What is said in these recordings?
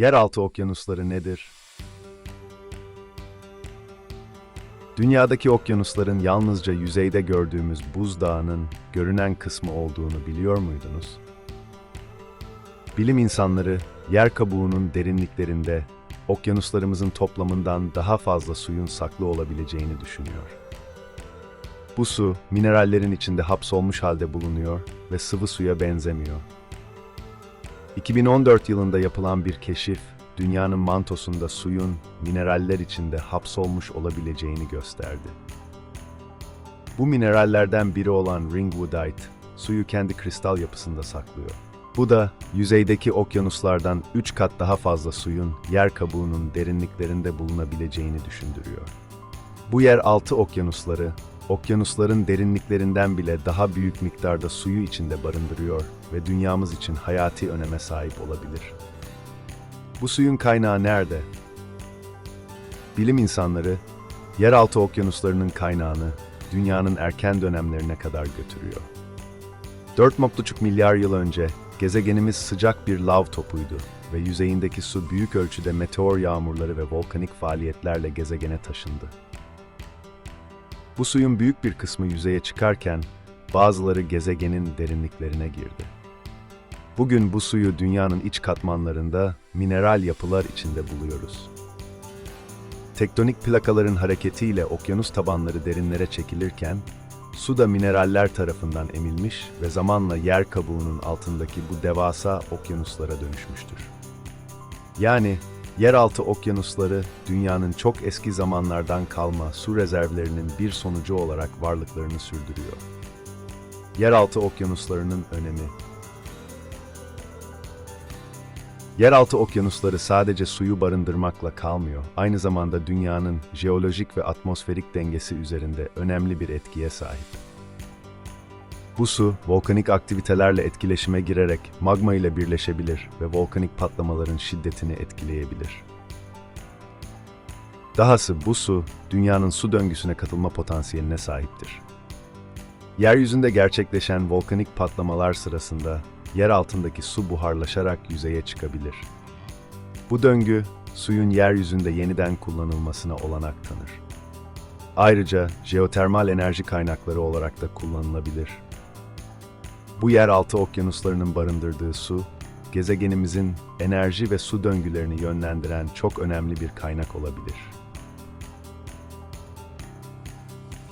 Yeraltı okyanusları nedir? Dünyadaki okyanusların yalnızca yüzeyde gördüğümüz buzdağının görünen kısmı olduğunu biliyor muydunuz? Bilim insanları yer kabuğunun derinliklerinde okyanuslarımızın toplamından daha fazla suyun saklı olabileceğini düşünüyor. Bu su minerallerin içinde hapsolmuş halde bulunuyor ve sıvı suya benzemiyor. 2014 yılında yapılan bir keşif, dünyanın mantosunda suyun mineraller içinde hapsolmuş olabileceğini gösterdi. Bu minerallerden biri olan ringwoodite, suyu kendi kristal yapısında saklıyor. Bu da yüzeydeki okyanuslardan 3 kat daha fazla suyun yer kabuğunun derinliklerinde bulunabileceğini düşündürüyor. Bu yer altı okyanusları, okyanusların derinliklerinden bile daha büyük miktarda suyu içinde barındırıyor ve dünyamız için hayati öneme sahip olabilir. Bu suyun kaynağı nerede? Bilim insanları, yeraltı okyanuslarının kaynağını dünyanın erken dönemlerine kadar götürüyor. 4,5 milyar yıl önce gezegenimiz sıcak bir lav topuydu ve yüzeyindeki su büyük ölçüde meteor yağmurları ve volkanik faaliyetlerle gezegene taşındı. Bu suyun büyük bir kısmı yüzeye çıkarken bazıları gezegenin derinliklerine girdi. Bugün bu suyu dünyanın iç katmanlarında mineral yapılar içinde buluyoruz. Tektonik plakaların hareketiyle okyanus tabanları derinlere çekilirken, su da mineraller tarafından emilmiş ve zamanla yer kabuğunun altındaki bu devasa okyanuslara dönüşmüştür. Yani yeraltı okyanusları dünyanın çok eski zamanlardan kalma su rezervlerinin bir sonucu olarak varlıklarını sürdürüyor. Yeraltı okyanuslarının önemi Yeraltı okyanusları sadece suyu barındırmakla kalmıyor, aynı zamanda dünyanın jeolojik ve atmosferik dengesi üzerinde önemli bir etkiye sahip. Bu su, volkanik aktivitelerle etkileşime girerek magma ile birleşebilir ve volkanik patlamaların şiddetini etkileyebilir. Dahası bu su, dünyanın su döngüsüne katılma potansiyeline sahiptir. Yeryüzünde gerçekleşen volkanik patlamalar sırasında yer altındaki su buharlaşarak yüzeye çıkabilir. Bu döngü, suyun yeryüzünde yeniden kullanılmasına olanak tanır. Ayrıca jeotermal enerji kaynakları olarak da kullanılabilir. Bu yeraltı okyanuslarının barındırdığı su, gezegenimizin enerji ve su döngülerini yönlendiren çok önemli bir kaynak olabilir.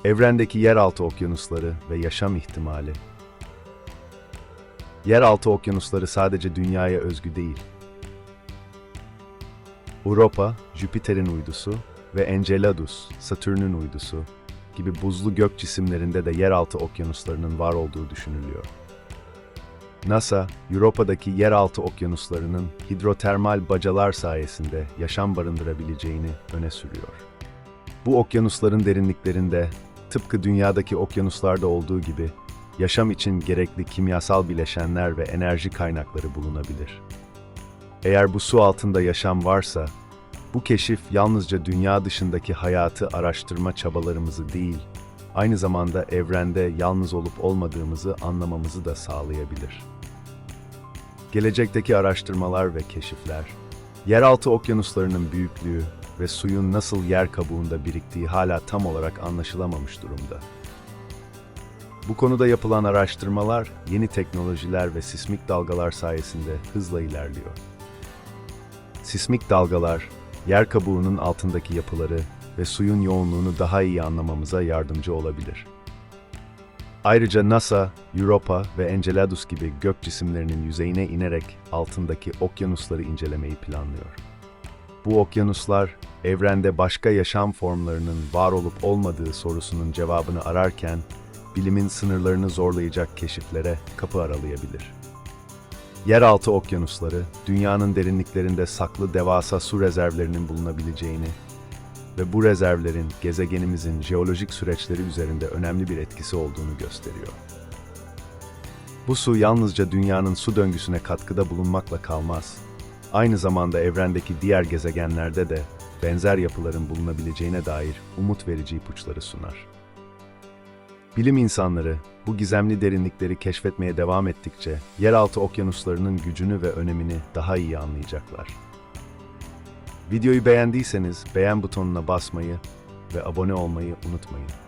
Evrendeki yeraltı okyanusları ve yaşam ihtimali Yeraltı okyanusları sadece dünyaya özgü değil. Europa, Jüpiter'in uydusu ve Enceladus, Satürn'ün uydusu gibi buzlu gök cisimlerinde de yeraltı okyanuslarının var olduğu düşünülüyor. NASA, Europa'daki yeraltı okyanuslarının hidrotermal bacalar sayesinde yaşam barındırabileceğini öne sürüyor. Bu okyanusların derinliklerinde, tıpkı dünyadaki okyanuslarda olduğu gibi, yaşam için gerekli kimyasal bileşenler ve enerji kaynakları bulunabilir. Eğer bu su altında yaşam varsa, bu keşif yalnızca dünya dışındaki hayatı araştırma çabalarımızı değil, aynı zamanda evrende yalnız olup olmadığımızı anlamamızı da sağlayabilir. Gelecekteki araştırmalar ve keşifler, yeraltı okyanuslarının büyüklüğü ve suyun nasıl yer kabuğunda biriktiği hala tam olarak anlaşılamamış durumda. Bu konuda yapılan araştırmalar, yeni teknolojiler ve sismik dalgalar sayesinde hızla ilerliyor. Sismik dalgalar, yer kabuğunun altındaki yapıları ve suyun yoğunluğunu daha iyi anlamamıza yardımcı olabilir. Ayrıca NASA, Europa ve Enceladus gibi gök cisimlerinin yüzeyine inerek altındaki okyanusları incelemeyi planlıyor. Bu okyanuslar, evrende başka yaşam formlarının var olup olmadığı sorusunun cevabını ararken, bilimin sınırlarını zorlayacak keşiflere kapı aralayabilir. Yeraltı okyanusları, dünyanın derinliklerinde saklı devasa su rezervlerinin bulunabileceğini ve bu rezervlerin gezegenimizin jeolojik süreçleri üzerinde önemli bir etkisi olduğunu gösteriyor. Bu su yalnızca dünyanın su döngüsüne katkıda bulunmakla kalmaz, aynı zamanda evrendeki diğer gezegenlerde de benzer yapıların bulunabileceğine dair umut verici ipuçları sunar. Bilim insanları bu gizemli derinlikleri keşfetmeye devam ettikçe yeraltı okyanuslarının gücünü ve önemini daha iyi anlayacaklar. Videoyu beğendiyseniz beğen butonuna basmayı ve abone olmayı unutmayın.